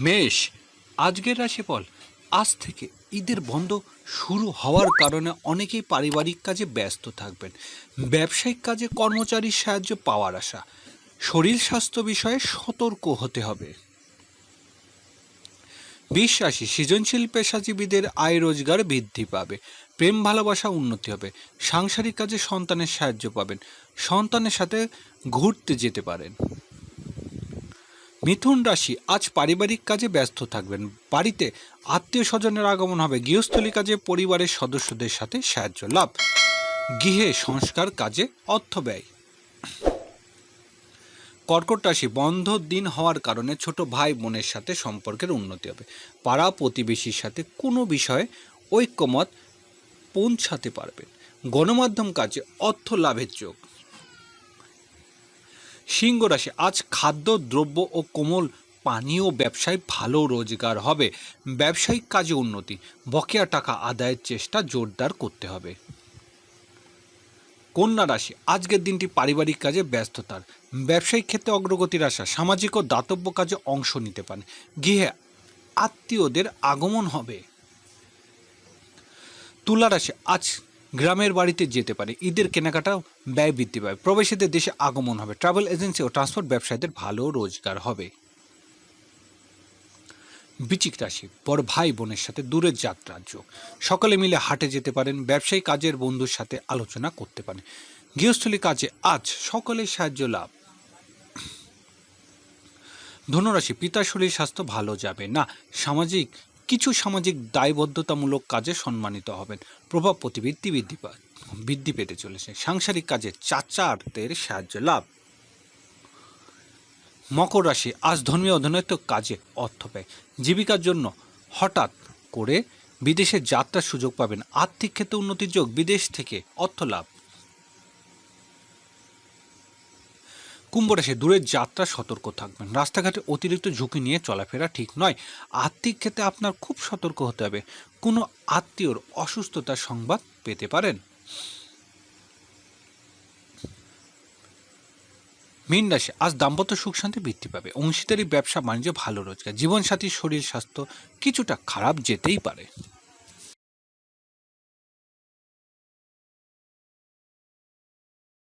মেষ, আজকের রাশিফল, আজ থেকে ঈদের বন্ধ শুরু হওয়ার কারণে অনেকেই পারিবারিক কাজে ব্যস্ত থাকবেন। ব্যবসায়িক কাজে কর্মচারীর সাহায্য পাওয়ার আশা। শরীর স্বাস্থ্য বিষয়ে সতর্ক হতে হবে। বিশ্বাসী, সৃজনশীল পেশাজীবীদের আয় রোজগার বৃদ্ধি পাবে। প্রেম, ভালোবাসা উন্নতি হবে। সাংসারিক কাজে সন্তানের সাহায্য পাবেন। সন্তানের সাথে ঘুরতে যেতে পারেন। মিথুন রাশি আজ পারিবারিক কাজে ব্যস্ত থাকবেন। বাড়িতে আত্মীয় স্বজনের আগমন হবে। গৃহস্থলী কাজে পরিবারের সদস্যদের সাথে সাহায্য লাভ। গৃহে সংস্কার কাজে অর্থ ব্যয়। কর্কট রাশি বন্ধ দিন হওয়ার কারণে ছোট ভাই বোনের সাথে সম্পর্কের উন্নতি হবে। পাড়া প্রতিবেশীর সাথে কোনো বিষয়ে ঐক্যমত পৌঁছাতে পারবেন। গণমাধ্যম কাজে অর্থ লাভের যোগ। সিংহ রাশি। আজ খাদ্য, দ্রব্য ও কোমল পানীয় ব্যবসায় ভালো রোজগার হবে। ব্যবসায়িক কাজে উন্নতি। বকেয়া টাকা আদায়ের চেষ্টা জোরদার করতে হবে। কন্যা রাশি। আজকের দিনটি পারিবারিক কাজে ব্যস্ততার। ব্যবসায়িক ক্ষেত্রে অগ্রগতির আশা। সামাজিক ও দাতব্য কাজে অংশ নিতে পারেন। গৃহে আত্মীয়দের আগমন হবে। তুলা রাশি। আজ গ্রামের বাড়িতে যেতে পারে। ঈদের কেনাকাটা ব্যয় বৃদ্ধি পাবে প্রবাসীদের দেশে আগমন হবে। ট্রাভেল এজেন্সি ও ট্রান্সপোর্ট ব্যবসায়ীদের ভালো রোজগার হবে। বিচিক রাশি, বড় ভাই বোনের সাথে দূরের যাত্রার যোগ। সকলে মিলে হাটে যেতে পারেন, ব্যবসায়ী কাজের বন্ধুর সাথে আলোচনা করতে পারেন। গৃহস্থলী কাজে আজ সকলের সাহায্য লাভ। ধনুরাশি, পিতার শরীর স্বাস্থ্য ভালো যাবে। না, সামাজিক কিছু সামাজিক দায়বদ্ধতামূলক কাজে সম্মানিত হবেন। প্রভাব প্রতিবৃত্তি বৃদ্ধি বৃদ্ধি পেতে চলেছে। সাংসারিক কাজে চাচারদের সাহায্য লাভ। মকর রাশি আজ ধর্মীয় অধীনত্ব কাজে অর্থ ব্যয় জীবিকার জন্য হঠাৎ করে বিদেশে যাত্রার সুযোগ পাবেন। আর্থিক ক্ষেত্রে উন্নতির যোগ বিদেশ থেকে অর্থ লাভ। কুম্ভ রাশি দূরের যাত্রা সতর্ক থাকবেন। রাস্তাঘাটে অতিরিক্ত ঝুঁকি নিয়ে চলাফেরা ঠিক নয়। আর্থিক ক্ষেত্রে আপনার খুব সতর্ক হতে হবে। কোনো আত্মীয়র অসুস্থতার সংবাদ পেতে পারেন। মীন রাশি, আজ দাম্পত্য সুখ শান্তি বৃদ্ধি পাবে। অংশীদারি, ব্যবসা, বাণিজ্য, ভালো রোজগার জীবনসাথীর শরীর স্বাস্থ্য কিছুটা খারাপ যেতেই পারে।